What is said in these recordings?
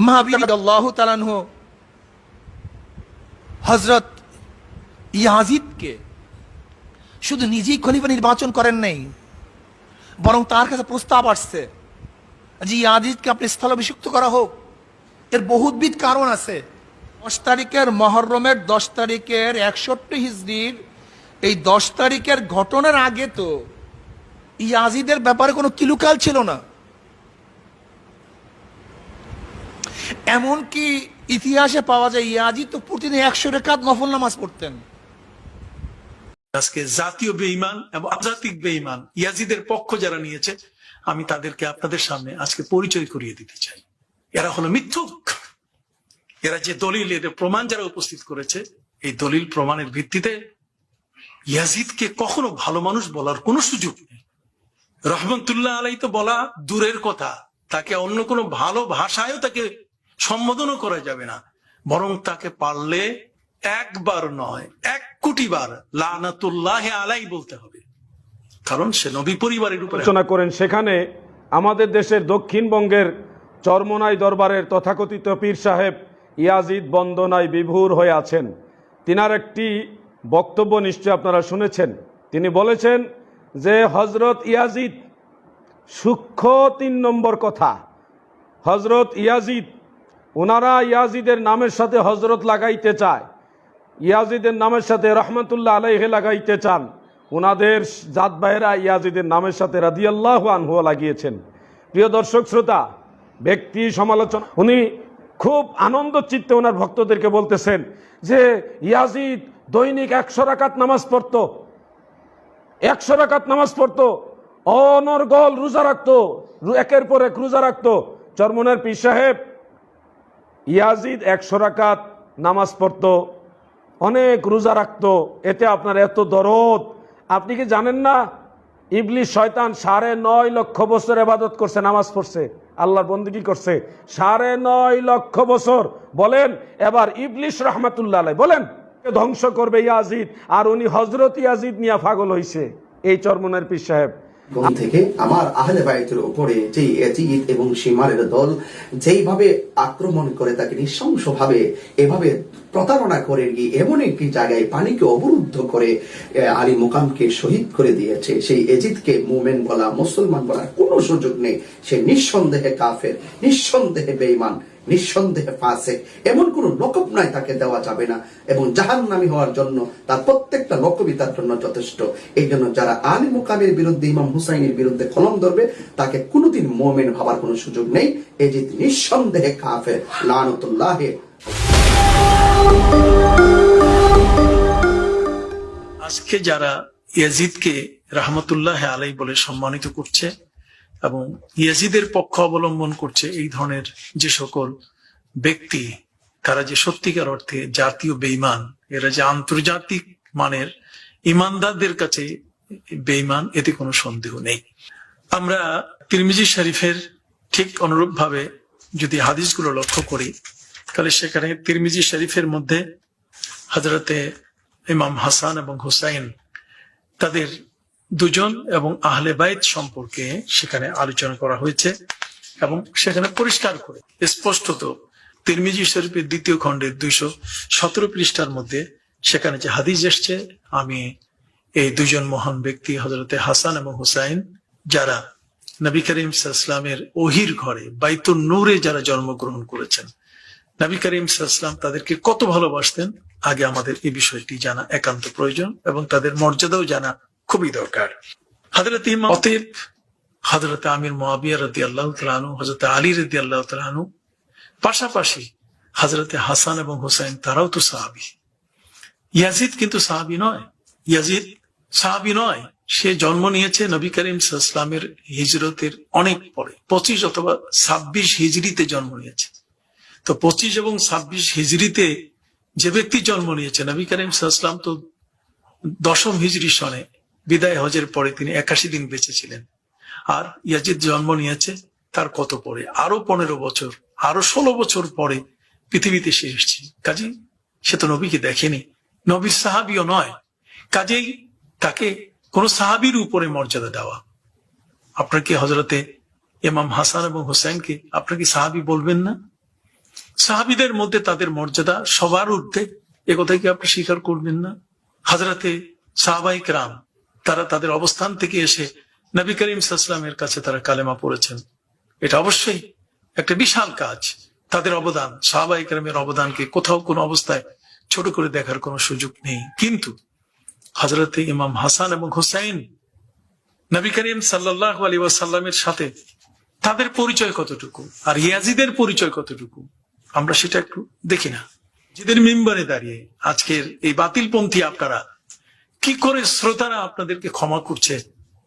মহাবীর আল্লাহ তালানহ হজরত ইয়াজিদকে শুধু নিজেই খলিফা নির্বাচন করেন নাই, বরং তার কাছে প্রস্তাব আসছে যে ইয়াজিদকে আপনি স্থলাভিষিক্ত করা হোক। এর বহুবিধ কারণ আছে। দশ তারিখের মহরমের দশ তারিখের একষট্টি হিজড়ির এই দশ তারিখের ঘটনার আগে তো ইয়াজিদের ব্যাপারে কোনো কিলুকাল ছিল না। এমনকি ইতিহাসে পাওয়া যায়, ইয়াজি তো প্রতিদিন একশো রেখাত নফল নামাজ পড়তেন। আজকে জাতীয় বেঈমান এবং আন্তর্জাতিক বেঈমান ইয়াজিদের পক্ষ যারা নিয়েছে, আমি তাদেরকে আপনাদের সামনে আজকে পরিচয় করিয়ে দিতে চাই। এরা হলো মিথ্যুক। এরা যে দলিল, এদের প্রমাণ যারা উপস্থিত করেছে, এই দলিল প্রমাণের ভিত্তিতে ইয়াজিদকে কখনো ভালো মানুষ বলার কোনো সুযোগ নেই। রহমতুল্লাহ আলাই তো বলা দূরের কথা। তাকে অন্য কোনো ভালো ভাষায়ও তাকে সম্বোধনও করা যাবে না। বরং তাকে পারলে একবার নয়, এক কোটি বার লানাতুল্লাহ আলাই বলতে হবে। কারণ সে নবী পরিবারের উপরে আলোচনা করেন সেখানে আমাদের দেশের দক্ষিণবঙ্গের চরমনাই দরবারের তথাকথিত পীর সাহেব ইয়াজিদ বন্দনায় বিভোর হয়ে আছেন। তিনার একটি বক্তব্য নিশ্চয় আপনারা শুনেছেন। তিনি বলেছেন যে হজরত ইয়াজিদ সূক্ষ্ম তিন নম্বর কথা। হজরত ইয়াজিদ ওনারা ইয়াজিদের নামের সাথে হজরত লাগাইতে চায়। ইয়াজিদের নামের সাথে রহমতুল্লাহ আলাইহে লাগাইতে চান। ওনাদের জাত ভাইয়েরা ইয়াজিদের নামের সাথে রাদিয়াল্লাহ আনহুয়া লাগিয়েছেন। প্রিয় দর্শক শ্রোতা, ব্যক্তি সমালোচনা, উনি খুব আনন্দ চিত্তে ওনার ভক্তদেরকে বলতেছেন যে ইয়াজিদ দৈনিক একশো রাকাত নামাজ পড়তো। একশো রাকাত নামাজ পড়তো। অনর্গল রোজা রাখতো। একের পর এক রোজা রাখতো। চরমনের পীর সাহেব ইয়াজিদ একশো রাকাত নামাজ পড়তো, অনেক রোজা রাখতো, এতে আপনার এত দরদ। আপনি কি জানেন না? ইবলিশ শয়তান সাড়ে নয় লক্ষ বছর এবাদত করছে, নামাজ পড়ছে। আল্লাহর বন্দিগি করছে? সাড়ে নয় লক্ষ বছর। বলেন, এবার ইবলিশ রহমাতুল্লাহ বলেন ধ্বংস করবে ইয়াজিদ? আর উনি হজরত ইয়াজিদ নিয়ে পাগল হইছে। এই চরমনের পীর সাহেব। থেকে আমার আহলে বায়তের উপরে যেই এজিদ এবং সীমারের দল যেইভাবে আক্রমণ করে তাকে নৃশংসভাবে এভাবে প্রতারণা করে গিয়ে এমন একটি জায়গায় পানিকে অবরুদ্ধ করে আলী মুকামকে শহীদ করে দিয়েছে। সেই এজিদকে মুমেন বলা, মুসলমান বলার কোনো সুযোগ নেই। সে নিঃসন্দেহে কাফের, নিঃসন্দেহে বেঈমান। নিঃসন্দেহে ফাসেক এমন কোন লকব নাই তাকে দেওয়া যাবে না। এবং জাহান্নামী হওয়ার জন্য তার প্রত্যেকটা লকবই তার জন্য যথেষ্ট। এই জন্য যারা আলী মুকামের বিরুদ্ধে, ইমাম হুসাইনের বিরুদ্ধে কলম ধরবে, তাকে কোনোদিন মোমেন ভাবার কোনো সুযোগ নেই। এই যে নিঃসন্দেহে কাফের। লানতুল্লাহে। আজকে যারা ইয়াজিদকে রহমতুল্লাহ আলাই বলে সম্মানিত করছে এবং ইয়াজিদের পক্ষ অবলম্বন করছে এই ধরনের যে সকল ব্যক্তি, তারা যে সত্যিকার অর্থে জাতীয় বেইমান এরা যে আন্তর্জাতিক মানের ইমানদারদের কাছে বেইমান এতে কোনো সন্দেহ নেই। আমরা তিরমিজি শরীফের ঠিক অনুরূপ ভাবে যদি হাদিসগুলো লক্ষ্য করি, তাহলে সেখানে তিরমিজি শরীফের মধ্যে হজরতে ইমাম হাসান এবং হুসাইন তাদের দুজন এবং আহলে বাইত সম্পর্কে সেখানে আলোচনা করা হয়েছে এবং সেখানে পরিষ্কার করে স্পষ্টত তিরমিজি শরীফের দ্বিতীয় খণ্ডের দুইশো সতেরো পৃষ্ঠার মধ্যে সেখানে যে হাদিস এসছে, আমি এই দুজন মহান ব্যক্তি হজরতে হাসান এবং হুসাইন, যারা নবী করিম ইসলামের ওহির ঘরে বাইতুল নূরে যারা জন্মগ্রহণ করেছেন, নবী করিম ইসলাম তাদেরকে কত ভালোবাসতেন? আগে আমাদের এই বিষয়টি জানা একান্ত প্রয়োজন এবং তাদের মর্যাদাও জানা খুবই দরকার। হজরত ইমাম অতএব হজরত আমির মোয়াবিয়া রদি আল্লাহ তালু হজরত আলী রদি আল্লাহ তালু পাশাপাশি হজরতে হাসান এবং হোসাইন, তারাও তো সাহাবি। ইয়াজিদ কিন্তু সাহাবি নয়। ইয়াজিদ সাহাবি নয়। সে জন্ম নিয়েছে নবী করিম ইসলামের হিজরতের অনেক পরে। পঁচিশ অথবা ছাব্বিশ হিজড়িতে জন্ম নিয়েছে। তো পঁচিশ এবং ছাব্বিশ হিজড়িতে যে ব্যক্তি জন্ম নিয়েছে, নবী করিম ইসলাম তো দশম হিজড়ি সনে। বিদায় হজের পরে তিনি একাশি দিন বেঁচে ছিলেন। আর ইয়াজিদ জন্ম নিয়েছে তার কত পরে? আরও পনেরো বছর, আরও ষোলো বছর পরে পৃথিবীতে সে কাজী সে তো নবীকে দেখেনি। নবীর সাহাবিও নয়। কাজেই তাকে কোন সাহাবির উপরে মর্যাদা দেওয়া। আপনার কি হজরতে ইমাম হাসান এবং হোসেনকে আপনার কি সাহাবি বলবেন না? সাহাবিদের মধ্যে তাদের মর্যাদা সবার ঊর্ধ্বে। এ কথা কি আপনি স্বীকার করবেন না? হাজরাতে সাহাবাইক রাম তারা তাদের অবস্থান থেকে এসে নবী করিম সাল্লামের কাছে তারা কালেমা পড়েছেন। এটা অবশ্যই একটা বিশাল কাজ। তাদের অবদান সাহাবাইক রামের অবদানকে কোথাও কোনো অবস্থায় ছোট করে দেখার কোনো সুযোগ নেই। কিন্তু হজরতে ইমাম হাসান এবং হুসাইন নবী করিম সাল্লাহ আলী ওয়াসাল্লামের সাথে তাদের পরিচয় কতটুকু আর ইয়াজিদের পরিচয় কতটুকু, আমরা সেটা একটু দেখি না। যাদের মেম্বারে দাঁড়িয়ে আজকের এই বাতিলপন্থী আপনারা কি করে শ্রোতারা আপনাদেরকে ক্ষমা করছে,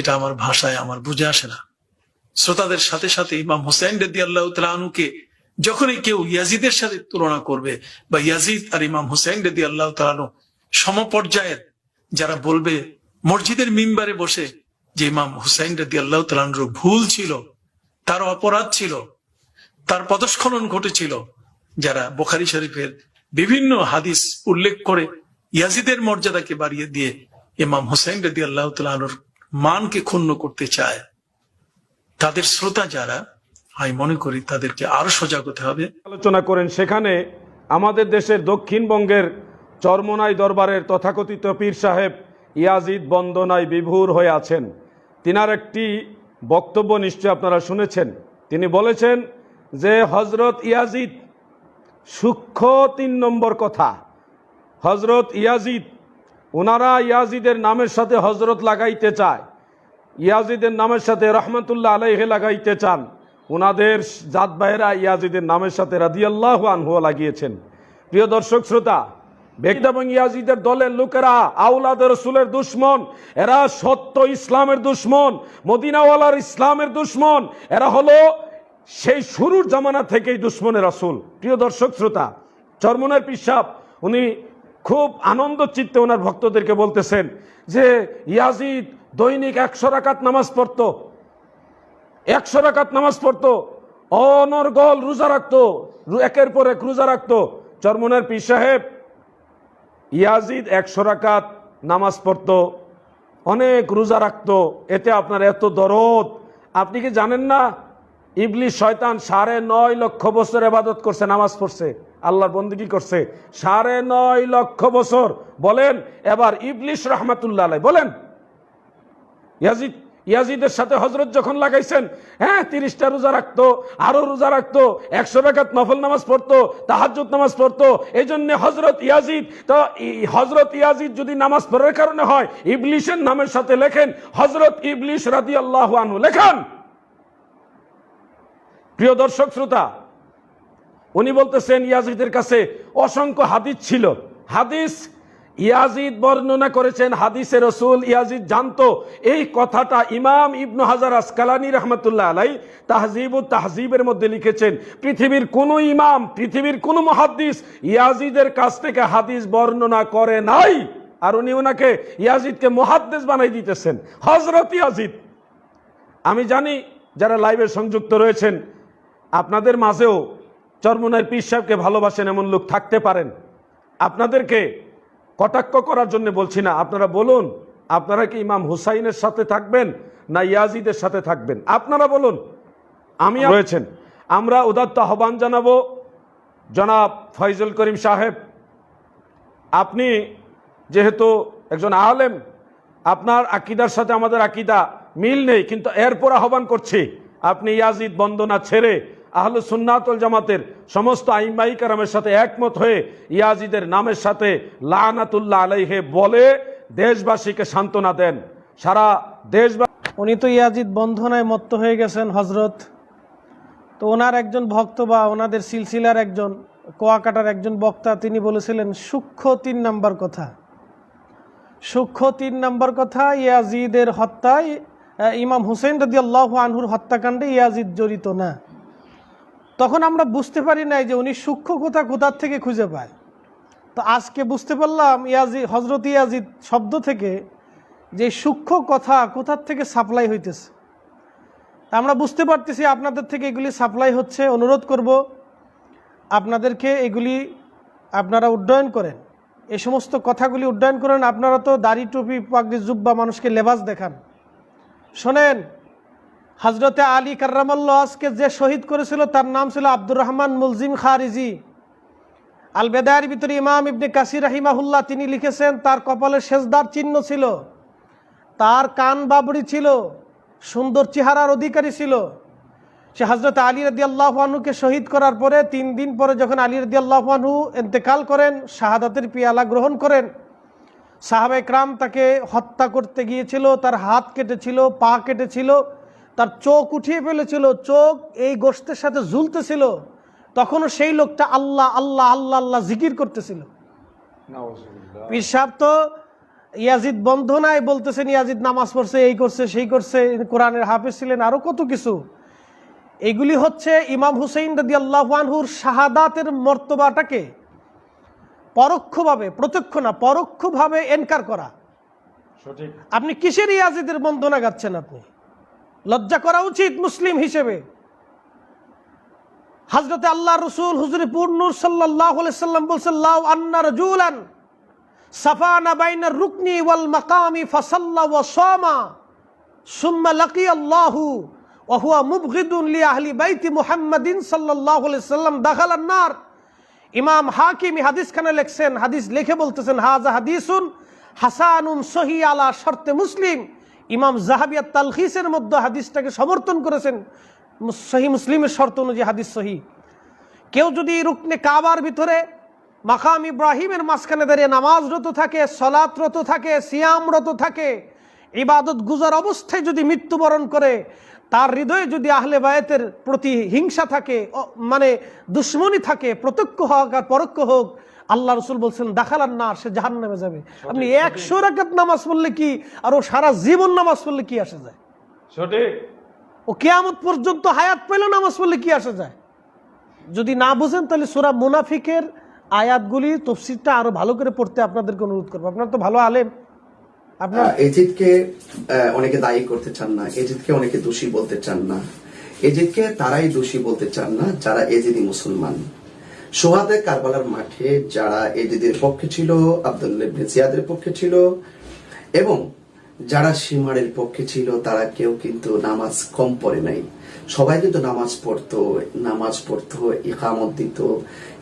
এটা আমার ভাষায় আমার বুঝে আসে না। শ্রোতাদের সাথে সাথে ইমাম হোসেন রেদ্দি আল্লাহ তালুকে যখনই কেউ ইয়াজিদের সাথে তুলনা করবে বা ইয়াজিদ আর ইমাম হোসেন রেদ্দি আল্লাহ তালু সমপর্যায়ের যারা বলবে, মসজিদের মিম্বারে বসে যে ইমাম হুসাইন রেদ্দি আল্লাহ তালুর ভুল ছিল, তার অপরাধ ছিল, তার পদস্খলন ঘটেছিল, যারা বোখারি শরীফের বিভিন্ন হাদিস উল্লেখ করে ইয়াজিদের মর্যাদাকে বাড়িয়ে দিয়ে ইমাম হুসাইন রেদি আল্লাহ তালুর মানকে ক্ষুণ্ণ করতে চায়, তাদের শ্রোতা যারা, আমি মনে করি তাদেরকে আরও সজাগ হতে হবে। আলোচনা করেন সেখানে আমাদের দেশের দক্ষিণবঙ্গের চরমনাই দরবারের তথাকথিত পীর সাহেব ইয়াজিদ বন্দনায় বিভোর হয়ে আছেন। তিনার একটি বক্তব্য নিশ্চয় আপনারা শুনেছেন। তিনি বলেছেন যে হজরত ইয়াজিদ সূক্ষ্ম তিন নম্বর কথা। হজরত ইয়াজিদ ওনারা ইয়াজিদের নামের সাথে হজরত লাগাইতে চায়। ইয়াজিদের নামের সাথে রহমতুল্লাহ আলাইহে লাগাইতে চান। ওনাদের জাত ভাইয়েরা ইয়াজিদের নামের সাথে রাদিয়াল্লাহ আনহুয়া লাগিয়েছেন। প্রিয় দর্শক শ্রোতা এবং ইয়াজিদের দলের লোকেরা আউলাদের রসুলের দুশ্মন, এরা সত্য ইসলামের দুশ্মন, মদিনাওয়ালার ইসলামের দুশ্মন, এরা হলো সেই শুরুর জামানা থেকেই দুশ্মনের রাসূল। প্রিয় দর্শক শ্রোতা, চরমনের পিসাব, উনি খুব আনন্দ চিত্তে ওনার ভক্তদেরকে বলতেছেন যে, ইয়াজিদ, দৈনিক একশো রাকাত নামাজ পড়তো। একশো রাকাত নামাজ পড়তো। অনর্গল রোজা রাখতো। একের পর এক রোজা রাখতো। চরমনের পীর সাহেব, ইয়াজিদ একশো রাকাত নামাজ পড়তো। অনেক রোজা রাখতো। এতে আপনার এত দরদ। আপনি কি জানেন না? ইবলিশ শয়তান সাড়ে নয় লক্ষ বছর এবাদত করছে, নামাজ পড়ছে, আল্লাহর বন্দিগি করছে? সাড়ে নয় লক্ষ বছর। বলেন, এবার ইবলিশ রহমাতুল্লাহ আলাই বলেন। ইয়াজিদ, ইয়াজিদের সাথে হজরত যখন লাগাইছেন হ্যাঁ তিরিশটা রোজা রাখতো, আরও রোজা রাখতো, একশো রাকাত নফল নামাজ পড়তো, তাহাজ্জুদ নামাজ পড়তো এই জন্য হজরত ইয়াজিদ, তো হজরত ইয়াজিদ যদি নামাজ পড়ার কারণে হয় ইবলিশের নামের সাথে লেখেন হজরত ইবলিশ রাদি আল্লাহ আনহু, লেখান প্রিয় দর্শক শ্রোতা, উনি বলতেছেন ইয়াজিদের কাছে অসংখ্য হাদিস ছিল। হাদিস ইয়াজিদ বর্ণনা করেছেন, হাদিসে রসুল ইয়াজিদ জানতো, এই কথাটা ইমাম ইবনু হাজার আসকালানি রহমতুল্লাহ আলাই তাহজিব তাহজিবের মধ্যে লিখেছেন, পৃথিবীর কোন ইমাম, পৃথিবীর কোন মহাদ্দিস ইয়াজিদের কাছ থেকে হাদিস বর্ণনা করে নাই। আর উনি ওনাকে ইয়াজিদকে মহাদ্দেশ বানাই দিতেছেন। হজরত ইয়াজিদ, আমি জানি যারা লাইভে সংযুক্ত রয়েছেন আপনাদের মাঝেও চরমনার পীর সাহেবকে ভালোবাসেন এমন লোক থাকতে পারেন। আপনাদেরকে কটাক্ষ করার জন্য বলছি না। আপনারা বলুন আপনারা কি ইমাম হুসাইনের সাথে থাকবেন না ইয়াজিদের সাথে থাকবেন? আপনারা বলুন আমি রয়েছেন। আমরা উদাত্ত আহ্বান জানাব। জনাব ফয়জুল করিম সাহেব আপনি যেহেতু একজন আলেম আপনার আকিদার সাথে আমাদের আকিদা মিল নেই কিন্তু এরপর আহ্বান করছি আপনি ইয়াজিদ বন্দনা ছেড়ে আহলে সুন্নাতুল জামাতের সমস্ত আইমাই কারামের সাথে একমত হয়ে ইয়াজিদের নামের সাথে লানাতুল্লাহ আলাইহে বলে দেশবাসীকে সান্ত্বনা দেন। সারা দেশবাসী উনি তো ইয়াজিদ বন্ধনায় মত্ত হয়ে গেছেন হজরত তো ওনার একজন ভক্ত বা ওনাদের সিলসিলার একজন, কোয়াকাটার একজন বক্তা, তিনি বলেছিলেন, সূক্ষ্ম তিন নাম্বার কথা। সূক্ষ্ম তিন নাম্বার কথা, ইয়াজিদের হত্যায় ইমাম হুসেন রদি আল্লাহ আনহুর হত্যাকাণ্ডে ইয়াজিদ জড়িত না। তখন আমরা বুঝতে পারি নাই যে উনি সূক্ষ্ম কথা কোথার থেকে খুঁজে পায়। তো আজকে বুঝতে পারলাম ইয়াজি হজরত ইয়াজিদ শব্দ থেকে যে সূক্ষ্ম কথা কোথার থেকে সাপ্লাই হইতেছে। আমরা বুঝতে পারতেছি আপনাদের থেকে এগুলি সাপ্লাই হচ্ছে, অনুরোধ করব আপনাদেরকে এগুলি আপনারা উড্ডয়ন করেন। এই সমস্ত কথাগুলি উড্ডয়ন করেন, আপনারা তো দাড়ি, টুপি, পাগড়ি, জুব্বা মানুষকে লেবাস দেখান। শোনেন হজরতে আলী কার্রামাল্লাহকে যে শহীদ করেছিল, তার নাম ছিল আব্দুর রহমান মুলজিম খারিজি। আল বেদায়ের ভিতরে ইমাম ইবনে কাসির রাহিমাহুল্লাহ তিনি লিখেছেন, তার কপালে সেজদার চিহ্ন ছিল, তার কান বাবড়ি ছিল, সুন্দর চেহারার অধিকারী ছিল। সে হজরত আলী রদি আল্লাহানুকে শহীদ করার পরে তিন দিন পরে যখন আলী রদি আল্লাহানহু এন্তেকাল করেন, শাহাদাতের পিয়ালা গ্রহণ করেন সাহাবে ক্রাম তাকে হত্যা করতে গিয়েছিল, তার হাত কেটেছিল, পা কেটেছিল তার চোখ উঠিয়ে ফেলেছিল চোখ এই গোষ্ঠের সাথে ঝুলতেছিল তখনও সেই লোকটা আল্লাহ আল্লাহ আল্লাহ আল্লাহ জিকির করতেছিল। পীর সাহেব তো ইয়াজিদ বন্ধনায় বলতেছেন ইয়াজিদ নামাজ পড়ছে এই করছে সেই করছে কোরআনের হাফেজ ছিলেন আরও কত কিছু। এগুলি হচ্ছে ইমাম হুসেইন রদি আল্লাহানহুর শাহাদাতের মর্তবাটাকে পরোক্ষভাবে প্রত্যক্ষ না পরোক্ষভাবে এনকার করা। আপনি কিসের ইয়াজিদের বন্ধনা গাচ্ছেন আপনি? লজ্জা করা উচিত মুসলিম হিসেবে। হজরতে আল্লাহ রসুল হুজুর পূর্ণুর সাল্লাহ সাল্লাম বলছেন লাউ আন্না রজুলান সাফানা বাইনার রুকনি ওয়াল মাকামি ফাসাল্লা ওয়া সামা সুম্মা লাকি আল্লাহু ওহুয়া মুবগিদুন লি আহলি বাইতি মুহাম্মাদিন আলাইহি সাল্লাম দাখালান নার। ইমাম হাকিম হাদিসখানে লেখছেন, হাদিস লিখে বলতেছেন হাজা হাদিসুন হাসানুন সহি আলা শর্তে মুসলিম। ইমাম জাহাবিয়া তালখিসের মধ্যে হাদিসটাকে সমর্থন করেছেন। সহি মুসলিমের শর্ত অনুযায়ী হাদিস সহি। কেউ যদি রুকনে কাবার ভিতরে মাকাম ইব্রাহিমের মাঝখানে দাঁড়িয়ে নামাজরত থাকে, সলাতরত থাকে, সিয়ামরত থাকে, ইবাদত গুজার অবস্থায় যদি মৃত্যুবরণ করে তার হৃদয়ে যদি আহলে বায়েতের প্রতি হিংসা থাকে মানে দুশ্মনী থাকে প্রত্যক্ষ হোক আর পরোক্ষ হোক আল্লাহ রসুল বলছেন দেখালার না সে জাহান নামে যাবে আপনি একশো রাকাত নামাজ পড়লে কি আর ও সারা জীবন নামাজ পড়লে কি আসে যায়? সঠিক। ও কেয়ামত পর্যন্ত হায়াত পেল নামাজ পড়লে কি আসে যায়? যদি না বুঝেন তাহলে সুরা মুনাফিকের আয়াতগুলি তফসিরটা আরও ভালো করে পড়তে আপনাদেরকে অনুরোধ করব। আপনার তো ভালো আলেম। এজিদকে অনেকে দায়ী করতে চান না, এজিদকে অনেকে দোষী বলতে চান না। এজিদকে তারাই দোষী বলতে চান না, যারা এজিদি মুসলমান। সোহাদে কারবালার মাঠে যারা এজিদের পক্ষে ছিল আব্দুল্লাহ জিয়াদের পক্ষে ছিল, এবং যারা সীমারের পক্ষে ছিল, তারা কেউ কিন্তু নামাজ কম পড়ে নাই। সবাই কিন্তু নামাজ পড়তো নামাজ পড়তো, ইকামত দিত,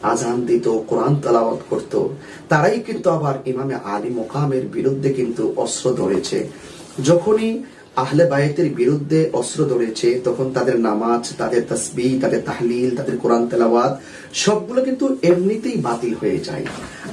আজান দিত, কোরআন তালাবাদ করত। তারাই কিন্তু আবার ইমামে আলী মোকামের বিরুদ্ধে কিন্তু অস্ত্র ধরেছে। যখনই আহলে বায়েতের বিরুদ্ধে অস্ত্র ধরেছে, তখন তাদের নামাজ, তাদের তসবি তাদের তাহলিল, তাদের কোরআন তেলাওয়াত, সবগুলো কিন্তু এমনিতেই বাতিল হয়ে যায়।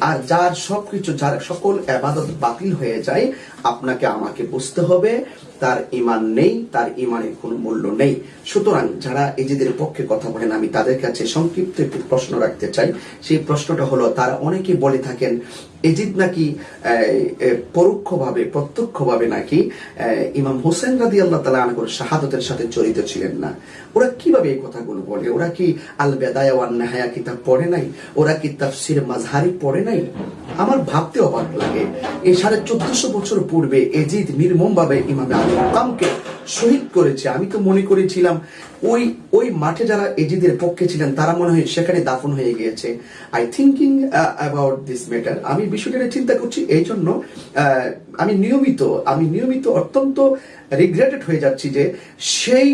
আর যার সবকিছু, যার সকল আবাদত বাতিল হয়ে যায়, আপনাকে, আমাকে বুঝতে হবে, তার ইমান নেই, তার ইমানের কোনো মূল্য নেই। সুতরাং যারা এজিদের পক্ষে কথা বলেন, আমি তাদের কাছে সংক্ষিপ্ত একটি প্রশ্ন রাখতে চাই। সেই প্রশ্নটা হলো, তারা অনেকে বলে থাকেন এজিদ নাকি পরোক্ষভাবে, প্রত্যক্ষভাবে নাকি ইমাম হোসেন রাদি আল্লাহ তালা আনকুর শাহাদতের সাথে জড়িত ছিলেন না। ওরা কীভাবে এই কথাগুলো বলে? ওরা কি আল বেদায়া ওয়ান নেহায়া কিতাব পড়ে নাই? ওরা কি তাফসির মাঝহারি পড়ে নাই? আমার ভাবতে অবাক লাগে। এই সাড়ে চোদ্দশো বছর পূর্বে এজিদ নির্মম ভাবে ইমামে আলী মাকামকে শহীদ করেছে। আমি তো মনে করেছিলাম ওই ওই মাঠে যারা এজিদের পক্ষে ছিলেন তারা মনে হয় সেখানে দাফন হয়ে গিয়েছে। I thinking about this matter আমি বিষয়টা চিন্তা করছি এই জন্য আহ, আমি নিয়মিত আমি নিয়মিত অত্যন্ত রিগ্রেটেড হয়ে যাচ্ছি যে সেই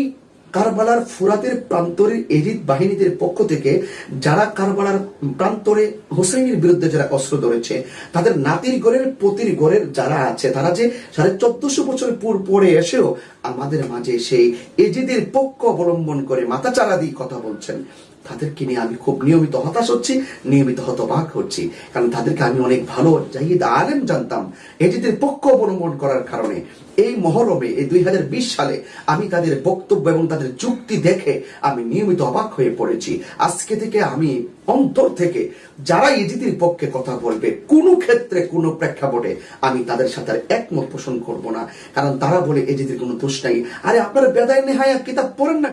কারবালার ফুরাতের প্রান্তরের এজিদ বাহিনীদের পক্ষ থেকে যারা কারবালার প্রান্তরে হোসেনের বিরুদ্ধে যারা অস্ত্র ধরেছে, তাদের নাতির গড়ের পতির গড়ের যারা আছে, তারা যে সাড়ে চোদ্দশো বছর পূর পরে এসেও আমাদের মাঝে সেই এজিদের পক্ষ অবলম্বন করে মাথা চারা দিয়ে কথা বলছেন। তাদেরকে নিয়ে আমি খুব নিয়মিত হতাশ হচ্ছি, নিয়মিত হতবাক হচ্ছি। কারণ তাদেরকে আমি অনেক ভালো জাহিদ আলেম জানতাম, এজিদের পক্ষ অবলম্বন করার কারণে। এই মহরমে, এই দুই হাজার বিশ সালে আমি তাদের বক্তব্য এবং তাদের যুক্তি দেখে আমি নিয়মিত অবাক হয়ে পড়েছি। আজকে থেকে আমি অন্তর থেকে যারা ইজিদের পক্ষে কথা বলবে, কোনো ক্ষেত্রে, কোনো প্রেক্ষাপটে আমি তাদের সাথে একমত পোষণ করব না। কারণ তারা বলে এজিদের কোনো দোষ নাই। আরে আপনারা বেদায় নেহায়া কিতাব পড়েন না।